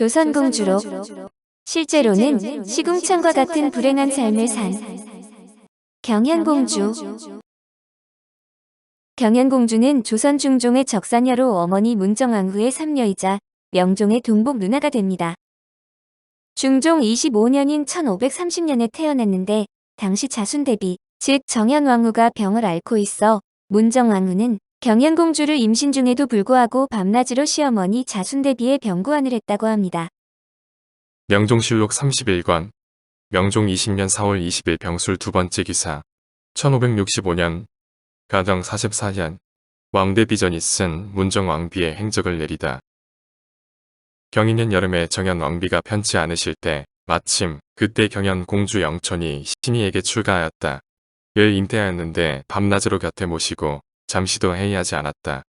조선공주로 실제로는 시궁창과 같은 불행한 삶을 산 경현공주 경현공주는 조선 중종의 적사녀로 어머니 문정왕후의 삼녀이자 명종의 동복 누나가 됩니다. 중종 25년인 1530년에 태어났는데 당시 자순 대비 즉 정현왕후가 병을 앓고 있어 문정왕후는 경현공주를 임신 중에도 불구하고 밤낮으로 시어머니 자순 대비에 병구안을 했다고 합니다. 명종실록 31권 명종 20년 4월 20일 병술 두 번째 기사 1565년 가정 44년 왕대 비전이 쓴 문정 왕비의 행적을 내리다. 경인년 여름에 정현 왕비가 편치 않으실 때 마침 그때 경현 공주 영촌이 신이에게 출가하였다. 을 잉태하였는데 밤낮으로 곁에 모시고 잠시도 회의하지 않았다.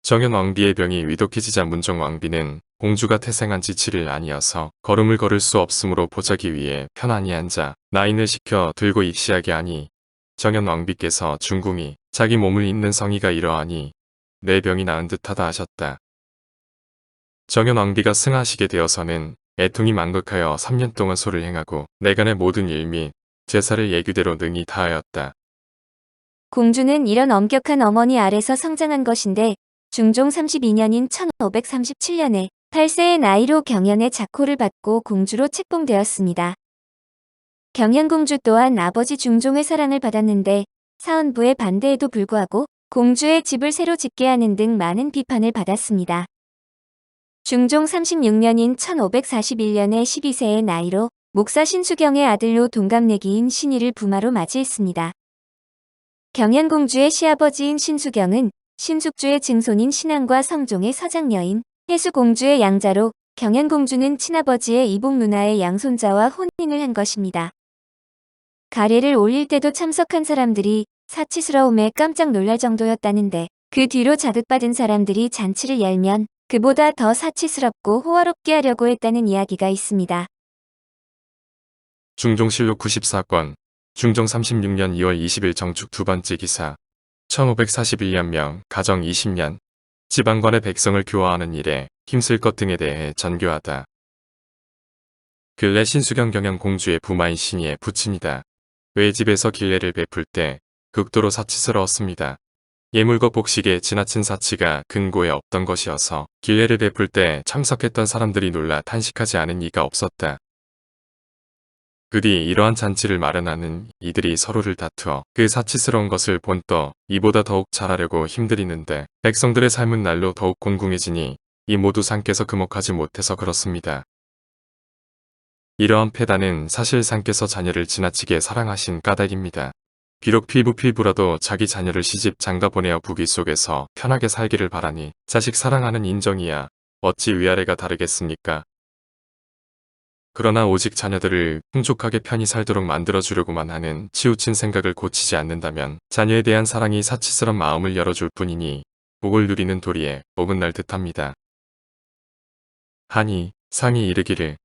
정현 왕비의 병이 위독해지자 문정 왕비는 공주가 태생한 지 7일 아니어서 걸음을 걸을 수 없으므로 보자기 위해 편안히 앉아 나인을 시켜 들고 입시하게 하니 정현 왕비께서 중궁이 자기 몸을 잇는 성의가 이러하니 내 병이 나은 듯하다 하셨다. 정현 왕비가 승하시게 되어서는 애통이 만극하여 3년 동안 소를 행하고 내간의 모든 일 및 제사를 예규대로 능히 다하였다. 공주는 이런 엄격한 어머니 아래서 성장한 것인데 중종 32년인 1537년에 8세의 나이로 경연의 자코를 받고 공주로 책봉되었습니다. 경연공주 또한 아버지 중종의 사랑을 받았는데 사헌부의 반대에도 불구하고 공주의 집을 새로 짓게 하는 등 많은 비판을 받았습니다. 중종 36년인 1541년에 12세의 나이로 목사 신수경의 아들로 동갑내기인 신의를 부마로 맞이했습니다. 경현공주의 시아버지인 신수경은 신숙주의 증손인 신앙과 성종의 서장녀인 해수공주의 양자로 경현공주는 친아버지의 이복 누나의 양손자와 혼인을 한 것입니다. 가래를 올릴 때도 참석한 사람들이 사치스러움에 깜짝 놀랄 정도였다는데 그 뒤로 자극받은 사람들이 잔치를 열면 그보다 더 사치스럽고 호화롭게 하려고 했다는 이야기가 있습니다. 중종실록 94권 중종 36년 2월 20일 정축 두 번째 기사 1541년 명 가정 20년 지방관의 백성을 교화하는 일에 힘쓸 것 등에 대해 전교하다. 근래 신수경 경영 공주의 부마인 신이의 부친이다. 외집에서 길례를 베풀 때 극도로 사치스러웠습니다. 예물과 복식에 지나친 사치가 근고에 없던 것이어서 길례를 베풀 때 참석했던 사람들이 놀라 탄식하지 않은 이가 없었다. 그뒤 이러한 잔치를 마련하는 이들이 서로를 다투어 그 사치스러운 것을 본떠 이보다 더욱 잘하려고 힘들이는데 백성들의 삶은 날로 더욱 공궁해지니 이 모두 상께서 금옥하지 못해서 그렇습니다. 이러한 패단은 사실 상께서 자녀를 지나치게 사랑하신 까닭입니다. 비록 피부 필부라도 자기 자녀를 시집 장가 보내어 부귀 속에서 편하게 살기를 바라니 자식 사랑하는 인정이야 어찌 위아래가 다르겠습니까? 그러나 오직 자녀들을 풍족하게 편히 살도록 만들어주려고만 하는 치우친 생각을 고치지 않는다면 자녀에 대한 사랑이 사치스런 마음을 열어줄 뿐이니 복을 누리는 도리에 복은 날 듯합니다. 하니 상이 이르기를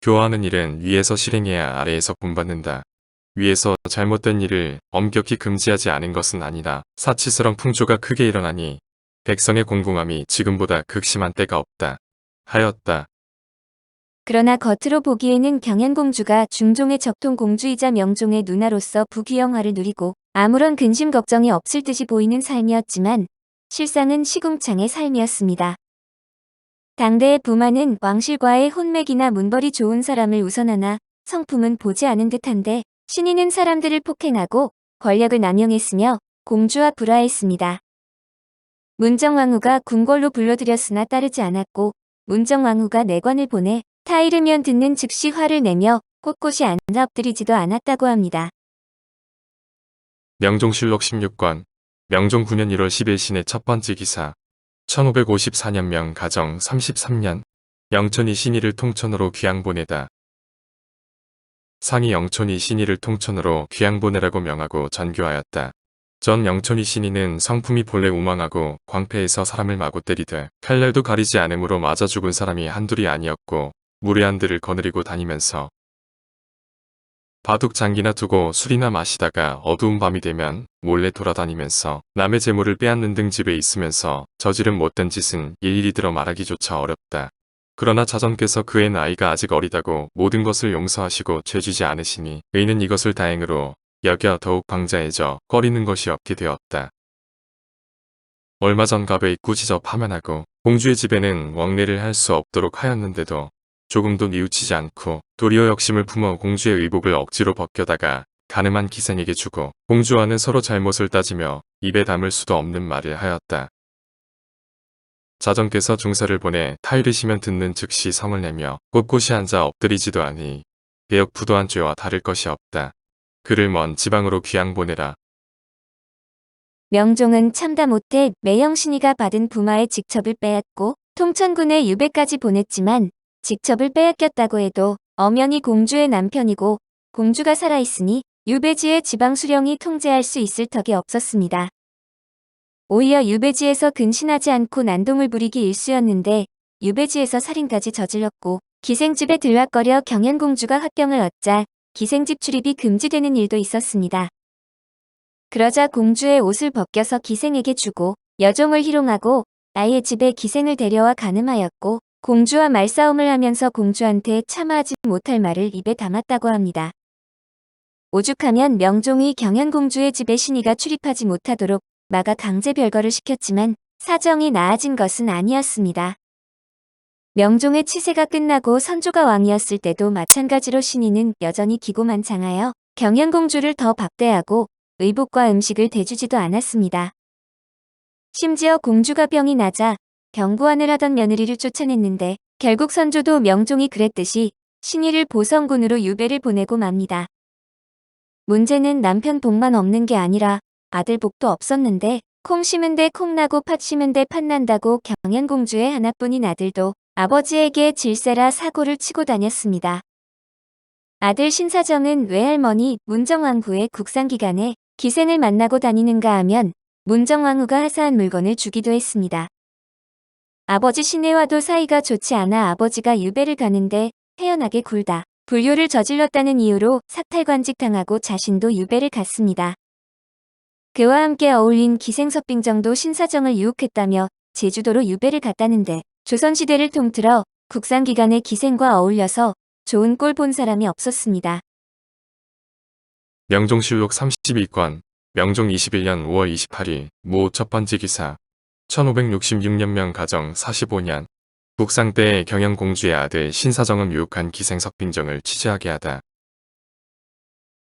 교화하는 일은 위에서 실행해야 아래에서 본받는다. 위에서 잘못된 일을 엄격히 금지하지 않은 것은 아니라 사치스런 풍조가 크게 일어나니 백성의 공공함이 지금보다 극심한 때가 없다. 하였다. 그러나 겉으로 보기에는 경현공주가 중종의 적통공주이자 명종의 누나로서 부귀영화를 누리고 아무런 근심 걱정이 없을 듯이 보이는 삶이었지만 실상은 시궁창의 삶이었습니다. 당대의 부마는 왕실과의 혼맥이나 문벌이 좋은 사람을 우선하나 성품은 보지 않은 듯한데 신인은 사람들을 폭행하고 권력을 남용했으며 공주와 불화했습니다. 문정왕후가 궁궐로 불러들였으나 따르지 않았고 문정왕후가 내관을 보내 타이르면 듣는 즉시 화를 내며 꼿꼿이 앉아 엎드리지도 않았다고 합니다. 명종실록 16권 명종 9년 1월 10일 신의 첫 번째 기사 1554년 명 가정 33년 영천이 신의를 통천으로 귀양 보내다. 상이 영천이 신의를 통천으로 귀양 보내라고 명하고 전교하였다. 전 영천이 신의는 성품이 본래 우망하고 광패에서 사람을 마구 때리되 칼날도 가리지 않으므로 맞아 죽은 사람이 한둘이 아니었고 무례한들을 거느리고 다니면서 바둑 장기나 두고 술이나 마시다가 어두운 밤이 되면 몰래 돌아다니면서 남의 재물을 빼앗는 등 집에 있으면서 저지른 못된 짓은 일일이 들어 말하기조차 어렵다. 그러나 자전께서 그의 나이가 아직 어리다고 모든 것을 용서하시고 죄지지 않으시니 의는 이것을 다행으로 여겨 더욱 방자해져 꺼리는 것이 없게 되었다. 얼마 전 갑의 꾸짖어 파면하고 공주의 집에는 왕래를 할 수 없도록 하였는데도 조금도 뉘우치지 않고 도리어 욕심을 품어 공주의 의복을 억지로 벗겨다가 가늠한 기생에게 주고 공주와는 서로 잘못을 따지며 입에 담을 수도 없는 말을 하였다. 자전께서 중사를 보내 타이르시면 듣는 즉시 성을 내며 꼿꼿이 앉아 엎드리지도 아니 개역 부도한 죄와 다를 것이 없다. 그를 먼 지방으로 귀양 보내라. 명종은 참다 못해 매형신이가 받은 부마의 직첩을 빼앗고 통천군에 유배까지 보냈지만 직첩을 빼앗겼다고 해도 엄연히 공주의 남편이고 공주가 살아있으니 유배지의 지방 수령이 통제할 수 있을 턱이 없었습니다. 오히려 유배지에서 근신하지 않고 난동을 부리기 일쑤였는데 유배지에서 살인까지 저질렀고 기생집에 들락거려 경연공주가 합병을 얻자 기생집 출입이 금지되는 일도 있었습니다. 그러자 공주의 옷을 벗겨서 기생에게 주고 여종을 희롱하고 아이의 집에 기생을 데려와 가늠하였고 공주와 말싸움을 하면서 공주한테 참아하지 못할 말을 입에 담았다고 합니다. 오죽하면 명종이 경연공주의 집에 신이가 출입하지 못하도록 막아 강제 별거를 시켰지만 사정이 나아진 것은 아니었습니다. 명종의 치세가 끝나고 선조가 왕이었을 때도 마찬가지로 신이는 여전히 기고만 장하여 경연공주를 더 박대하고 의복과 음식을 대주지도 않았습니다. 심지어 공주가 병이 나자 병부안을 하던 며느리를 쫓아냈는데 결국 선조도 명종이 그랬듯이 신의를 보성군으로 유배를 보내고 맙니다. 문제는 남편 복만 없는 게 아니라 아들 복도 없었는데 콩 심은데 콩 나고 팥 심은데 팥 난다고 경연공주의 하나뿐인 아들도 아버지에게 질세라 사고를 치고 다녔습니다. 아들 신사정은 외할머니 문정왕후의 국상기간에 기생을 만나고 다니는가 하면 문정왕후가 하사한 물건을 주기도 했습니다. 아버지 신혜와도 사이가 좋지 않아 아버지가 유배를 가는데 태연하게 굴다 불효를 저질렀다는 이유로 삭탈관직 당하고 자신도 유배를 갔습니다. 그와 함께 어울린 기생섭빙정도 신사정을 유혹했다며 제주도로 유배를 갔다는데 조선시대를 통틀어 국상기간에 기생과 어울려서 좋은 꼴 본 사람이 없었습니다. 명종실록 32권 명종 21년 5월 28일 모 첫 번째 기사 1566년명 가정 45년 국상 때의 경영공주의 아들 신사정은 유혹한 기생 석빙정을 취재하게 하다.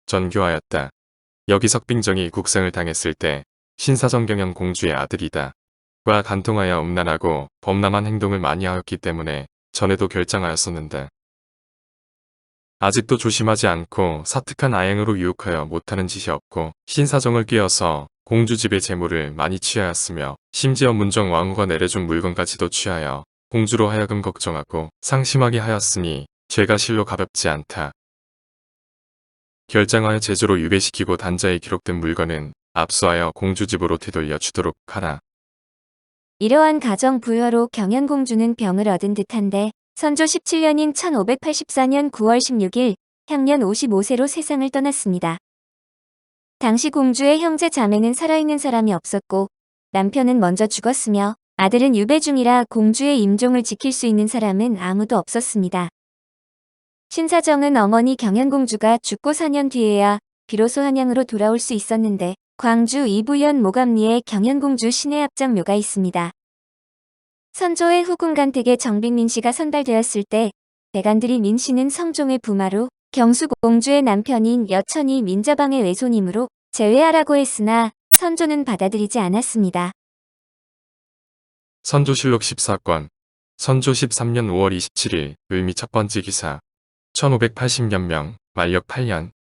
전교하였다. 여기 석빙정이 국상을 당했을 때 신사정 경영공주의 아들이다. 과 간통하여 음란하고 범람한 행동을 많이 하였기 때문에 전에도 결장하였었는데 아직도 조심하지 않고 사특한 아행으로 유혹하여 못하는 짓이 없고 신사정을 끼어서 공주 집의 재물을 많이 취하였으며 심지어 문정 왕후가 내려준 물건까지도 취하여 공주로 하여금 걱정하고 상심하게 하였으니 죄가 실로 가볍지 않다. 결장하여 제주로 유배시키고 단자에 기록된 물건은 압수하여 공주 집으로 되돌려 주도록 하라. 이러한 가정 부여로 경연공주는 병을 얻은 듯한데 선조 17년인 1584년 9월 16일 향년 55세로 세상을 떠났습니다. 당시 공주의 형제 자매는 살아있는 사람이 없었고 남편은 먼저 죽었으며 아들은 유배 중이라 공주의 임종을 지킬 수 있는 사람은 아무도 없었습니다. 신사정은 어머니 경연공주가 죽고 4년 뒤에야 비로소 한양으로 돌아올 수 있었는데 광주 이부연 모감리에 경연공주 신의 합장묘가 있습니다. 선조의 후궁간 댁에 정빈민 씨가 선발되었을 때 대간들이 민 씨는 성종의 부마로 경수공주의 남편인 여천이 민자방의 외손이므로 제외하라고 했으나 선조는 받아들이지 않았습니다. 선조실록 14권 선조 13년 5월 27일 을미 첫 번째 기사 1580년 명 만력 8년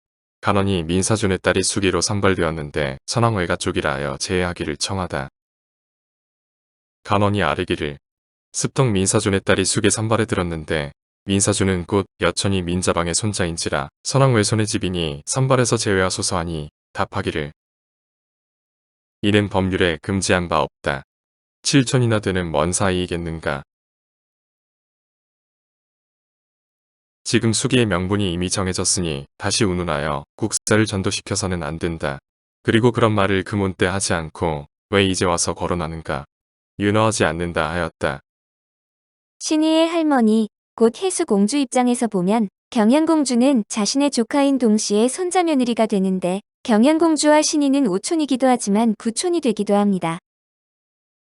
간원이 민사준의 딸이 수기로 선발되었는데 선왕외가 쪽이라 하여 제외하기를 청하다. 간원이 아뢰기를 습동 민사준의 딸이 수계 선발에 들었는데 민사준은 곧 여천이 민자방의 손자인지라 선왕 외손의 집이니 선발에서 제외하소서 하니 답하기를 이는 법률에 금지한 바 없다. 7천이나 되는 먼 사이이겠는가. 지금 수기의 명분이 이미 정해졌으니 다시 운운하여 국사를 전도시켜서는 안 된다. 그리고 그런 말을 금혼 때 하지 않고 왜 이제 와서 거론하는가. 윤허하지 않는다 하였다. 신희의 할머니, 곧 혜수공주 입장에서 보면 경양공주는 자신의 조카인 동시에 손자 며느리가 되는데 경양공주와 신희는 오촌이기도 하지만 구촌이 되기도 합니다.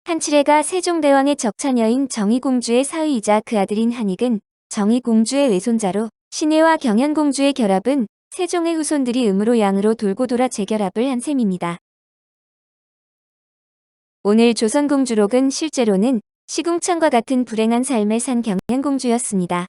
한칠애가 세종대왕의 적차녀인 정의공주의 사위이자 그 아들인 한익은 정의공주의 외손자로 신혜와 경양공주의 결합은 세종의 후손들이 음으로 양으로 돌고 돌아 재결합을 한 셈입니다. 오늘 조선공주록은 실제로는 시궁창과 같은 불행한 삶을 산 경양공주였습니다.